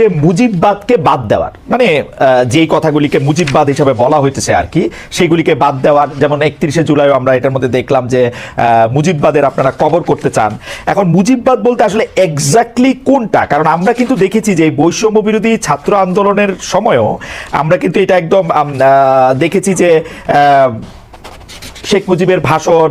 যে মুজিববাদকে বাদ দেওয়ার মানে যেই কথাগুলিকে মুজিববাদ হিসাবে বলা হইতেছে আর কি, সেগুলিকে বাদ দেওয়ার, যেমন একত্রিশে জুলাই আমরা এটার মধ্যে দেখলাম যে মুজিববাদের আপনারা কবর করতে চান। এখন মুজিববাদ বলতে আসলে এক্স্যাক্টলি কোনটা? কারণ আমরা কিন্তু দেখেছি যে বৈষম্য বিরোধী ছাত্র আন্দোলনের সময়ও আমরা কিন্তু এটা একদম দেখেছি যে শেখ মুজিবের ভাষণ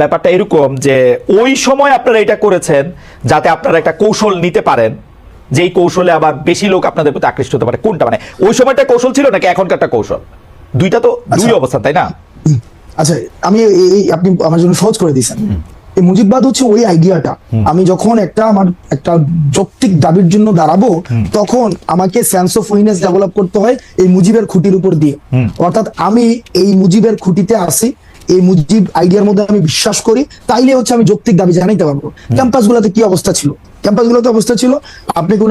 ব্যাপারটা এরকম যে ওই সময় আপনারা এটা করেছেন যাতে আপনারা একটা কৌশল নিতে পারেন যেই কৌশলে আবার বেশি লোক আপনাদের প্রতি আকৃষ্ট হতে পারে। কোনটা মানে? ওই সময়টা কৌশল ছিল নাকি এখনকারটা কৌশল? দুইটা তো দুই আচ্ছা। অবস্থান তাই না? আচ্ছা আমি এই আপনি আমার জন্য সহজ করে দিয়েছেন। এই মুজিববাদ হচ্ছে ওই আইডিয়াটা। আমি যখন একটা আমার একটা যৌক্তিক দাবির জন্য দাঁড়াবো তখন আমাকে সেন্স অফ উইনেস ডেভেলপ করতে হয় এই মুজিবের খুঁটির উপর দিয়ে। অর্থাৎ আমি এই মুজিবের খুঁটিতে আসি এই মুজিব আইডিয়ার মধ্যে আমি বিশ্বাস করি তাইলে হচ্ছে আমি যৌক্তিক দাবি জানাইতে পারব। ক্যাম্পাস গুলোতে কি অবস্থা ছিল? ক্যাম্পাস গুলোতে অবস্থা ছিল আপনি কোন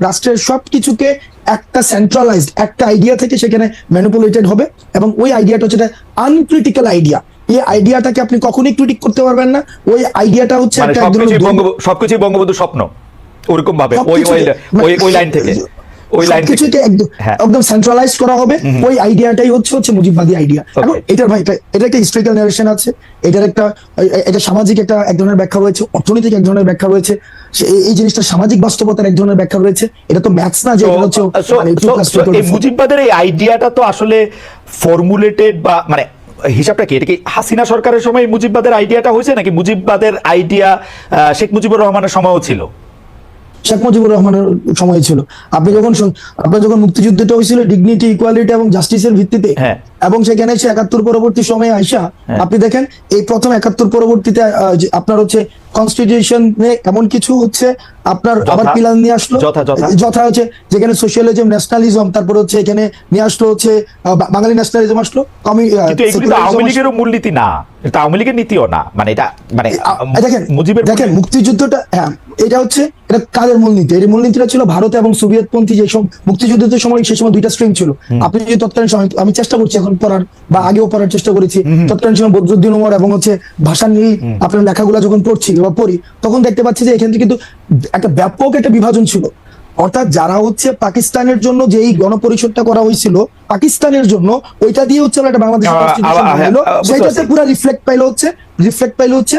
রাষ্ট্রের সব কিছুকে একটা সেন্ট্রালাইজড একটা আইডিয়া থেকে সেখানে ম্যানুপুলেটেড হবে এবং ওই আইডিয়াটা হচ্ছে আনক্রিটিক্যাল আইডিয়া এই আইডিয়াটাকে আপনি কখনোই ক্রিটিক করতে পারবেন না। ওই আইডিয়াটা হচ্ছে মানে দ্বন্দ্ব। বঙ্গবন্ধু স্বপ্ন। ওরকম ভাবে ওই ওই ওই ওই লাইন থেকে। ওই সবকিছুকে একদম হ্যাঁ। একদম সেন্ট্রালাইজ করা হবে। ওই আইডিয়াটাই হচ্ছে হচ্ছে মুজিববাদী আইডিয়া এবং এটার ভাই এটা- একটা হিস্ট্রিক্যাল নারেশন আছে। এটার একটা এটা সামাজিক একটা এক ধরনের ব্যাখ্যা রয়েছে অর্থনৈতিক এক ধরনের ব্যাখ্যা রয়েছে। এই- জিনিসটা সামাজিক বাস্তবতার এক ধরনের ব্যাখ্যা রয়েছে। এটা তো ম্যাথস না যে হচ্ছে মানে এই মুজিববাদের এই আইডিয়াটা তো আসলে ফর্মুলেটেড বা মানে হিসাবটা কি? এটা কি হাসিনা সরকারের সময় মুজিববাদের আইডিয়াটা হয়েছে? নাকি মুজিববাদের আইডিয়া শেখ মুজিবুর রহমানের সময়ও ছিল? শেখ মুজিবুর রহমানের সময় ছিল আপনি যখন আপনার যখন মুক্তিযুদ্ধটা হয়েছিল ডিগনিটি ইকুয়ালিটি এবং জাস্টিসের ভিত্তিতে হ্যাঁ। এবং সেখানে এসে একাত্তর পরবর্তী সময়ে আইসা হ্যাঁ। আপনি দেখেন এই প্রথম একাত্তর পরবর্তীতে আপনার হচ্ছে কনস্টিটিউশন এমন কিছু হচ্ছে আপনার আবার পিলার নিয়ে আসলো? যথা- হচ্ছে যেখানে সোশ্যালিজম ন্যাশনালিজম তারপর হচ্ছে এখানে নিয়ে আসলো হচ্ছে বাঙালি ন্যাশনালিজম আসলো আওয়ামী লীগেরও মূলনীতি না। এটা আওয়ামী লীগের নীতিও না। মানে এটা মানে দেখেন মুজিবের দেখেন মুক্তিযুদ্ধটা হ্যাঁ এটা হচ্ছে এটা কাদের মূলনীতি? এই মূলনীতিটা ছিল ভারত এবং সোভিয়েত পন্থী যে সব মুক্তিযুদ্ধের সময় সেই সময় দুইটা স্ট্রিম ছিল। আপনি যদি তৎকালীন আমি চেষ্টা করছি এখন পড়ার বা আগেও পড়ার চেষ্টা করেছি। তৎকালীন সময় বদরুদ্দিন ওমর এবং হচ্ছে ভাষা নিয়ে আপনার লেখাগুলো যখন পড়ছি বা পড়ি তখন দেখতে পাচ্ছি যে এখান থেকে কিন্তু একটা ব্যাপক একটা বিভাজন ছিল। অর্থাৎ যারা হচ্ছে পাকিস্তানের জন্য যে এই গণপরিষদটা করা হয়েছিল পাকিস্তানের জন্য ওইটা দিয়ে হচ্ছে একটা বাংলাদেশ পারছি। পুরো রিফ্লেক্ট পাইলো হচ্ছে রিফ্লেক্ট পাইলো হচ্ছে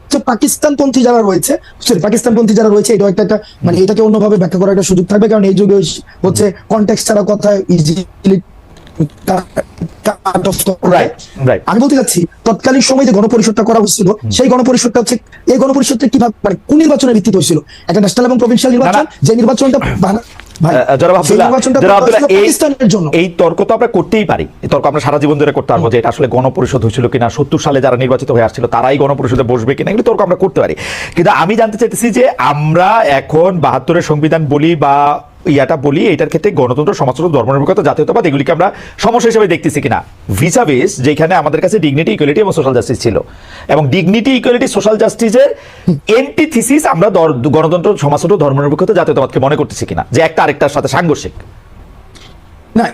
হচ্ছে পাকিস্তানপন্থী যারা রয়েছে সরি পাকিস্তানপন্থী যারা রয়েছে এটা একটা একটা মানে এটাকে অন্যভাবে ব্যাখ্যা করার একটা সুযোগ থাকবে, কারণ এই যুগে হচ্ছে কনটেক্সট ছাড়া কথা ইজিলি. আমি বলতে চাচ্ছি তৎকালীন সময় যে গণপরিষদটা করা হচ্ছিল সেই গণপরিষদটা হচ্ছে এই গণপরিষদটা কীভাবে মানে কোন নির্বাচনের ভিত্তিতে হয়েছিল? একটা ন্যাশনাল এবং প্রভিন্সিয়াল নির্বাচন যে নির্বাচনটা বানা- ভাই, আহ, জনাব সেই আব্দুল্লাহ, নির্বাচনটা জনাব করা আব্দুল্লাহ, হয়েছিল এই- পাকিস্তানের জন্য। এই তর্ক তো আমরা করতেই পারি। এই তর্ক আমরা সারা জীবন ধরে করতে পারব যে এটা আসলে গণপরিষদ হয়েছিল কিনা সত্তর সালে যারা নির্বাচিত হয়ে আসছিল তারাই গণপরিষদে বসবে কিনা এগুলো তর্ক আমরা করতে পারি। কিন্তু আমি জানতে চাইতেছি যে আমরা এখন বাহাত্তরের সংবিধান বলি বা ইয়াটা বলি এটার ক্ষেত্রে গণতন্ত্র সমাজতন্ত্র ধর্মনিরপেক্ষতা জাতীয়তাবাদ এগুলিকে আমরা সমস্যা হিসেবে দেখতেছি কিনা? ভিসা বেস যেখানে আমাদের কাছে ডিগনিটি ইকুয়ালিটি এবং সোশ্যাল জাস্টিস ছিল। এবং ডিগনিটি ইকুয়ালিটি সোশ্যাল জাস্টিসের এন্টিথিসিস আমরা গণতন্ত্র সমাজতন্ত্র ধর্মনিরপেক্ষতা জাতীয়তাবাদকে মনে করতেছি কিনা? যে একটা আরেকটার সাথে সাংঘর্ষিক। না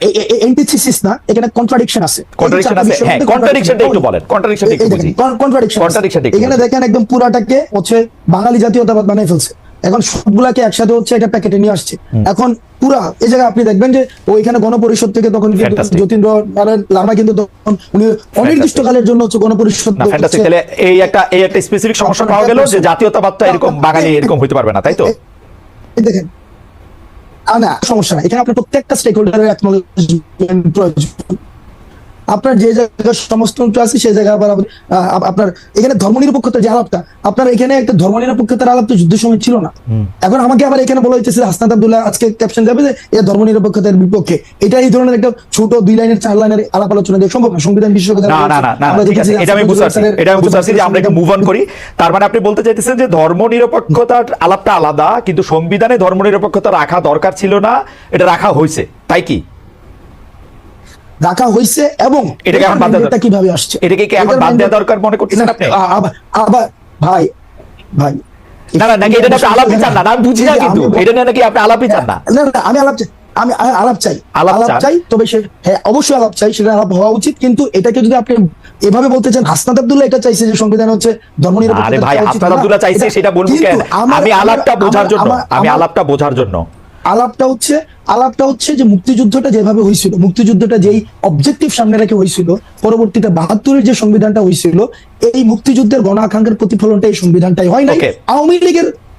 এন্টিথিসিস না এখানে কন্ট্রাডিকশন আছে। Contradiction আছে? হ্যাঁ, contradiction টা একটু বলেন, contradiction টা একটু বুঝি। কন্ট্রাডিকশন এখানে দেখেন একদম পুরাটাকে হচ্ছে বাঙালি জাতীয়তাবাদ বানাই ফেলছে। এখন সবগুলাকে একসাথে হচ্ছে একটা প্যাকেটে নিয়ে আসছে। এখন পুরা এই জায়গায় আপনি দেখবেন যে ওইখানে গণপরিষদ থেকে তখন যতীন্দ্র লামা কিন্তু তখন উনি অনির্দিষ্টকালের জন্য হচ্ছে গণপরিষদ এই একটা এই একটা স্পেসিফিক সমস্যা পাওয়া গেল যে জাতীয়তাবাদটা এরকম বাঙালি এরকম হইতে পারবে না তাই তো? দেখেন। না সমস্যা না এখানে আপনার প্রত্যেকটা স্টেক হোল্ডারের অ্যাকনোলেজমেন্ট প্রয়োজন। আপনার যে জায়গায় সমস্তটা আছে সেই জায়গায় আবার আপনার এখানে ধর্ম ধর্মনিরপেক্ষতার যে আলাপটা আপনার এখানে একটা ধর্মনিরপেক্ষতার আলাপ তো যুদ্ধের সময় ছিল না। এখন আমাকে আবার এখানে বলা যে হাসনাত আব্দুল্লাহ আজকে ক্যাপশন যাবে যে এ ধর্মনিরপেক্ষতার বিপক্ষে। এটা এই ধরনের একটা ছোট দুই লাইনের চার লাইনের আলাপ আলোচনা দিয়ে সম্ভব না। সংবিধান বিশেষজ্ঞ এটা আমি বুঝতে পারছি। এটা আমি বুঝতে পারছি যে আমরা একটু মুভ অন করি। তার মানে আপনি বলতে চাইতেছেন যে ধর্ম নিরপেক্ষতার আলাপটা আলাদা কিন্তু সংবিধানে ধর্ম নিরপেক্ষতা রাখা দরকার ছিল না এটা রাখা হয়েছে। তাই কি? রাখা হয়েছে এবং এটাকে এখন বাদ দেওয়া এটা কীভাবে আসছে? এটাকে কি এখন বাদ দেওয়া দরকার মনে করতেছেন আপনি? আবার ভাই ভাই না না নাকি এটা নিয়ে আপনি আলাপই চান না? না, আমি বুঝি না কিন্তু। এটা নিয়ে নাকি আপনি আলাপই চান না? না না আমি আলাপ আমি আলাপ চাই। আলাপ চাই তবে সে হ্যাঁ অবশ্যই আলাপ চাই সেটা আলাপ হওয়া উচিত কিন্তু এটাকে যদি আপনি এভাবে বলতে চান হাসনাত আব্দুল্লাহ এটা চাইছে যে সংবিধান হচ্ছে ধর্মনিরপেক্ষতা আরে ভাই হাসনাত আব্দুল্লাহ চাইছে সেটা বলব কেন? আমি আলাপটা বোঝার জন্য আমি আলাপটা বোঝার জন্য। আলাপটা হচ্ছে আলাপটা হচ্ছে যে মুক্তিযুদ্ধটা যেভাবে হয়েছিল মুক্তিযুদ্ধটা যেই অবজেক্টিভ সামনে রেখে হয়েছিল পরবর্তীতে বাহাত্তরের যে সংবিধানটা হয়েছিল এই মুক্তিযুদ্ধের গণ আকাঙ্ক্ষার প্রতিফলনটা এই সংবিধানটাই হয় নাই। আওয়ামী লীগের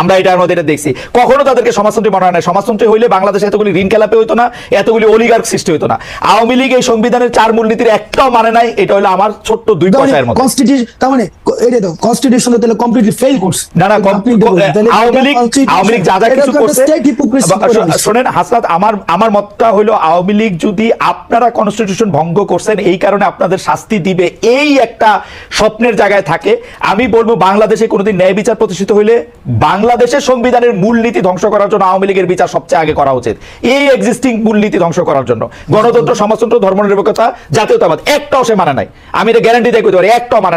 আমরা এটার মধ্যে এটা দেখছি। কখনো তাদেরকে সমাজতন্ত্রী মনে হয় না। সমাজতন্ত্রী হইলে বাংলাদেশে এতগুলি ঋণ খেলাপে হইতো না এতগুলি অলিগার্ক সৃষ্টি হইতো না। আওয়ামী লীগ এই সংবিধানের চার মূলনীতির একটাও মানে নাই এটা হলো আমার ছোট্ট দুই পয়সার মতো কনস্টিটিউশন তার মানে এটা তো কনস্টিটিউশন তাহলে কমপ্লিটলি ফেল করছে। না না আওয়ামী লীগ আওয়ামী লীগ যা যা কিছু করছে। শোনেন হাসনাত আমার আমার মতটা হলো আওয়ামী লীগ যদি আপনারা কনস্টিটিউশন ভঙ্গ করছেন এই কারণে আপনাদের শাস্তি দিবে। এই একটা স্বপ্নের জায়গায় থাকে। আমি বলব বাংলাদেশে কোনোদিন ন্যায় বিচার প্রতিষ্ঠিত হইলে বাংলাদেশের সংবিধানের মূলনীতি ধ্বংস করার জন্য আওয়ামী লীগের বিচার সবচেয়ে আগে করা উচিত। এই এক্সিস্টিং মূলনীতি ধ্বংস করার জন্য। গণতন্ত্র, সমাজতন্ত্র, ধর্মনিরপেক্ষতা, জাতীয়তাবাদ, একটাও সে মানে নাই। আমি এটা গ্যারান্টি কইতে পারি, একটাও মানে